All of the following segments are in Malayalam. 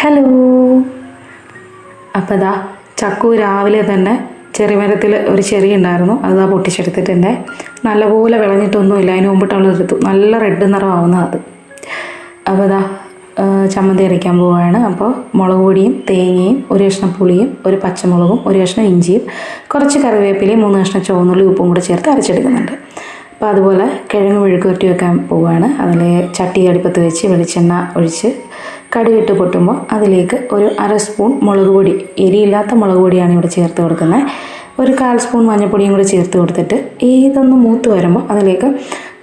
ഹലോ അപ്പോൾ ഇതാ ചക്കു രാവിലെ തന്നെ ചെറിമരത്തിൽ ഒരു ചെറിയ ഉണ്ടായിരുന്നു. അത് ആ പൊട്ടിച്ചെടുത്തിട്ടുണ്ട്. നല്ലപോലെ വിളഞ്ഞിട്ടൊന്നുമില്ല. അതിന് മുമ്പിട്ടുള്ള എടുത്തു. നല്ല റെഡ് നിറമാവുന്ന അത്. അപ്പോൾ ഇതാ ചമ്മന്തി അരയ്ക്കാൻ പോവുകയാണ് അപ്പോൾ മുളക് പൊടിയും തേങ്ങയും ഒരു കഷ്ണം പുളിയും ഒരു പച്ചമുളകും ഒരു കഷ്ണം ഇഞ്ചിയും കുറച്ച് കറിവേപ്പിലയും മൂന്ന് കഷ്ണം ചുവന്നുള്ളി ഉപ്പും കൂടെ ചേർത്ത് അരച്ചെടുക്കുന്നുണ്ട്. അപ്പോൾ അതുപോലെ കിഴങ്ങ് മെഴുക്ക് പുരട്ടി വെക്കാൻ പോവുകയാണ് അതിൽ ചട്ടി അടുപ്പത്ത് വെച്ച് വെളിച്ചെണ്ണ ഒഴിച്ച് കടുകിട്ട് പൊട്ടുമ്പോൾ അതിലേക്ക് ഒരു അര സ്പൂൺ മുളക് പൊടി എരിയില്ലാത്ത മുളക് പൊടിയാണ് ഇവിടെ ചേർത്ത് കൊടുക്കുന്നത്. ഒരു കാൽ സ്പൂൺ മഞ്ഞൾപ്പൊടിയും കൂടി ചേർത്ത് കൊടുത്തിട്ട് ഇതൊന്ന് മൂത്ത് വരുമ്പോൾ അതിലേക്ക്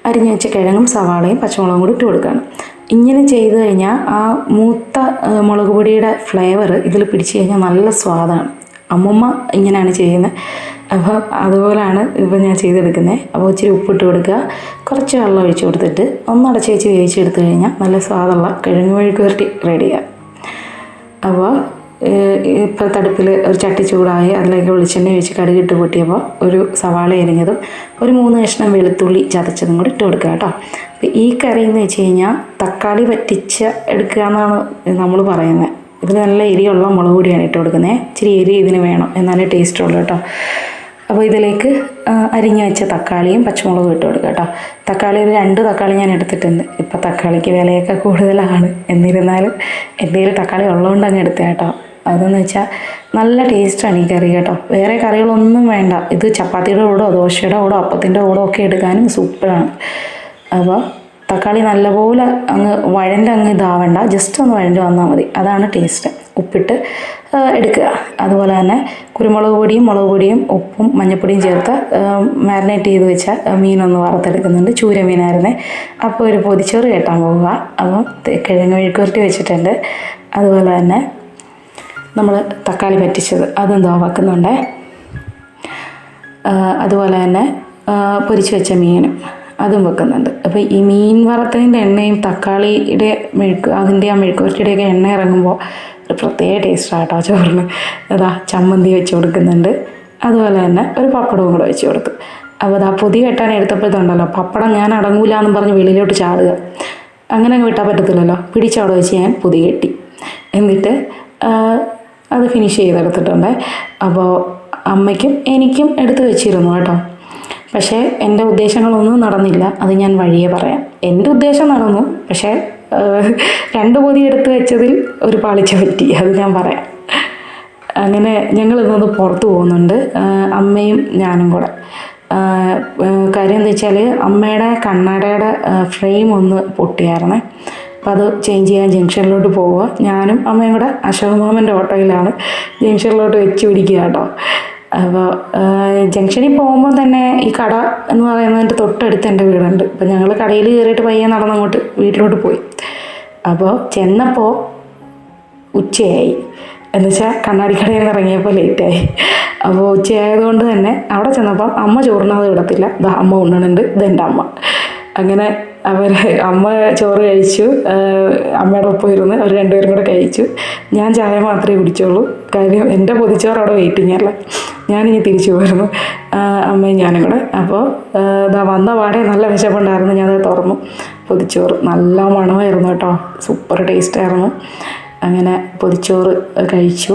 അരിഞ്ഞു വെച്ച കിഴങ്ങും സവാളയും പച്ചമുളകും കൂടി ഇട്ട് കൊടുക്കുകയാണ്. ഇങ്ങനെ ചെയ്ത് കഴിഞ്ഞാൽ ആ മൂത്ത മുളക് പൊടിയുടെ ഫ്ലേവർ ഇതിൽ പിടിച്ചു കഴിഞ്ഞാൽ നല്ല സ്വാദാണ്. അമ്മമ്മ ഇങ്ങനെയാണ് ചെയ്യുന്നത്. അപ്പോൾ അതുപോലെയാണ് ഇപ്പോൾ ഞാൻ ചെയ്തെടുക്കുന്നത് അപ്പോൾ ഇച്ചിരി ഉപ്പിട്ട് കൊടുക്കുക. കുറച്ച് വെള്ളം ഒഴിച്ച് കൊടുത്തിട്ട് ഒന്നടച്ച് വെച്ച് വേവിച്ചെടുത്ത് കഴിഞ്ഞാൽ നല്ല സ്വാദുള്ള കിഴങ്ങ് വഴുക്ക് പുരട്ടി റെഡിയാണ് അപ്പോൾ ഇപ്പോൾ തടുപ്പിൽ ഒരു ചട്ടി ചൂടായി അതിലേക്ക് വെളിച്ചെണ്ണ ഒഴിച്ച് കടുകിട്ട് പൊട്ടിയപ്പോൾ ഒരു സവാള എരിഞ്ഞതും ഒരു മൂന്ന് കഷ്ണം വെളുത്തുള്ളി ചതച്ചതും കൂടി ഇട്ട് കൊടുക്കുക കേട്ടോ. അപ്പോൾ ഈ കറി എന്ന് വെച്ച് കഴിഞ്ഞാൽ തക്കാളി പറ്റിച്ച് എടുക്കുക എന്നാണ് നമ്മൾ പറയുന്നത് ഇതിൽ നല്ല എരിയുള്ള മുളക് പൊടിയാണ് ഇട്ട് കൊടുക്കുന്നത് ഇച്ചിരി എരി ഇതിന് വേണം. എന്നാലേ ടേസ്റ്റ് ഉള്ളൂ കേട്ടോ. അപ്പോൾ ഇതിലേക്ക് അരിഞ്ഞു വെച്ച തക്കാളിയും പച്ചമുളകും ഇട്ട് കൊടുക്കുക കേട്ടോ. തക്കാളി ഒരു രണ്ട് തക്കാളി ഞാൻ എടുത്തിട്ടുണ്ട്. ഇപ്പോൾ തക്കാളിക്ക് വിലയൊക്കെ കൂടുതലാണ്. എന്നിരുന്നാലും കയ്യിൽ തക്കാളി ഉള്ളതുകൊണ്ട് അങ്ങ് എടുത്തേ കേട്ടോ. അതെന്ന് വെച്ചാൽ നല്ല ടേസ്റ്റാണ് ഈ കറി കേട്ടോ. വേറെ കറികളൊന്നും വേണ്ട. ഇത് ചപ്പാത്തിയുടെ കൂടോ ദോശയുടെ കൂടോ അപ്പത്തിന്റെ കൂടോ ഒക്കെ എടുക്കാനും സൂപ്പറാണ്. അപ്പോൾ തക്കാളി നല്ലപോലെ അങ്ങ് വഴന്റെ അങ്ങ് ഇതാവണ്ട. ജസ്റ്റ് ഒന്ന് വഴന്റെ വന്നാൽ മതി. അതാണ് ടേസ്റ്റ്. ഉപ്പിട്ട് എടുക്കുക. അതുപോലെ തന്നെ കുരുമുളക് പൊടിയും മുളക് പൊടിയും ഉപ്പും മഞ്ഞൾപ്പൊടിയും ചേർത്ത് മാരിനേറ്റ് ചെയ്ത് വെച്ച മീനൊന്ന് വറുത്തെടുക്കുന്നുണ്ട്. ചൂര മീനായിരുന്നേ. അപ്പോൾ ഒരു പൊതിച്ചോറ് കേട്ടാൻ പോവുക. അപ്പം കിഴങ്ങ് മെഴുക്കുവരട്ടി വെച്ചിട്ടുണ്ട്. അതുപോലെ തന്നെ നമ്മൾ തക്കാളി പറ്റിച്ചത് അതും തോവാക്കുന്നുണ്ട് അതുപോലെ തന്നെ പൊരിച്ച് വെച്ച മീനും. അതും വെക്കുന്നുണ്ട്. അപ്പോൾ ഈ മീൻ വറുത്തതിന്റെ എണ്ണയും തക്കാളിയുടെ മെഴുക്ക് അതിന്റെ ആ മെഴുക്കുവരട്ടിയുടെയൊക്കെ എണ്ണ ഇറങ്ങുമ്പോൾ ഒരു പ്രത്യേക ടേസ്റ്റാണ് കേട്ടോ ചോറിന്. അതാ ചമ്മന്തി വെച്ച് കൊടുക്കുന്നുണ്ട്. അതുപോലെ തന്നെ ഒരു പപ്പടവും കൂടെ വെച്ച് കൊടുത്തു. അപ്പോൾ അതാ പൊതി കെട്ടാൻ എടുത്തപ്പോഴത്തുണ്ടല്ലോ പപ്പടം ഞാൻ അടങ്ങൂല എന്ന് പറഞ്ഞ് വെളിയിലോട്ട് ചാടുക. അങ്ങനെ അങ്ങ് വിട്ടാൽ പറ്റത്തില്ലല്ലോ. പിടിച്ചവിടെ വെച്ച് ഞാൻ പൊതി കെട്ടി. എന്നിട്ട് അത് ഫിനിഷ് ചെയ്തെടുത്തിട്ടുണ്ട്. അപ്പോൾ അമ്മയ്ക്കും എനിക്കും എടുത്ത് വെച്ചിരുന്നു കേട്ടോ. പക്ഷേ എന്റെ ഉദ്ദേശങ്ങളൊന്നും നടന്നില്ല. അത് ഞാൻ വഴിയെ പറയാം. എന്റെ ഉദ്ദേശം നടന്നു. പക്ഷേ രണ്ട് പൊതി എടുത്ത് വെച്ചതിൽ ഒരു പാളിച്ച പറ്റി. അത് ഞാൻ പറയാം. അങ്ങനെ ഞങ്ങൾ ഇന്നത് പുറത്ത് പോകുന്നുണ്ട്. അമ്മയും ഞാനും കൂടെ. കാര്യം എന്താ വെച്ചാൽ അമ്മയുടെ കണ്ണടയുടെ ഫ്രെയിം ഒന്ന് പൊട്ടിയായിരുന്നേ. അപ്പം അത് ചേഞ്ച് ചെയ്യാൻ ജംഗ്ഷനിലോട്ട് പോവുക. ഞാനും അമ്മയും കൂടെ അശോക് മാമന്റെ ഓട്ടോയിലാണ് ജംഗ്ഷനിലോട്ട് വെച്ച് പിടിക്കുക കേട്ടോ. അപ്പോൾ ജംഗ്ഷനിൽ പോകുമ്പോൾ തന്നെ ഈ കട എന്ന് പറയുന്നതിന്റെ തൊട്ടടുത്ത് എന്റെ വീടുണ്ട്. അപ്പോൾ ഞങ്ങൾ കടയിൽ കയറിയിട്ട് പയ്യെ നടന്നങ്ങോട്ട് വീട്ടിലോട്ട് പോയി. അപ്പോൾ ചെന്നപ്പോൾ ഉച്ചയായി. എന്നുവെച്ചാൽ കണ്ണാടിക്കടയിൽ നിന്ന് ഇറങ്ങിയപ്പോൾ ലേറ്റായി. അപ്പോൾ ഉച്ചയായതുകൊണ്ട് തന്നെ അവിടെ ചെന്നപ്പോൾ അമ്മ ചോറിനത് വിടത്തില്ല. ഇതാ അമ്മ ഉണ്ണണുണ്ട്. ഇതെന്റെ അമ്മ. അങ്ങനെ അവർ അമ്മ ചോറ് കഴിച്ചു. അമ്മയുടെ ഒപ്പം ഇരുന്ന് അവർ രണ്ടുപേരും കൂടെ കഴിച്ചു. ഞാൻ ചായ മാത്രമേ കുടിച്ചുള്ളൂ. കാര്യം എന്റെ പൊതിച്ചോറ് അവിടെ വെയിറ്റിംഗ് അല്ല ഞാനിനി തിരിച്ചു പോയിരുന്നു അമ്മയും ഞാനും കൂടെ. അപ്പോൾ ഇതാ വന്ന പാടെ നല്ല വിശപ്പുണ്ടായിരുന്നു. ഞാനത് തുറന്നു. പൊതിച്ചോറ് നല്ല മണമായിരുന്നു കേട്ടോ. സൂപ്പർ ടേസ്റ്റ് ആയിരുന്നു. അങ്ങനെ പൊതിച്ചോറ് കഴിച്ചു.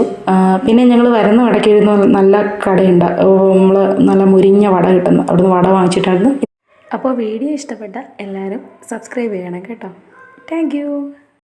പിന്നെ ഞങ്ങൾ വരുന്ന വടക്കിരുന്ന് നല്ല കടയുണ്ട്. നമ്മൾ നല്ല മുരിഞ്ഞ വട കിട്ടുന്ന അവിടുന്ന് വട വാങ്ങിച്ചിട്ടായിരുന്നു. അപ്പോൾ വീഡിയോ ഇഷ്ടപ്പെട്ട എല്ലാവരും സബ്സ്ക്രൈബ് ചെയ്യണം കേട്ടോ. താങ്ക്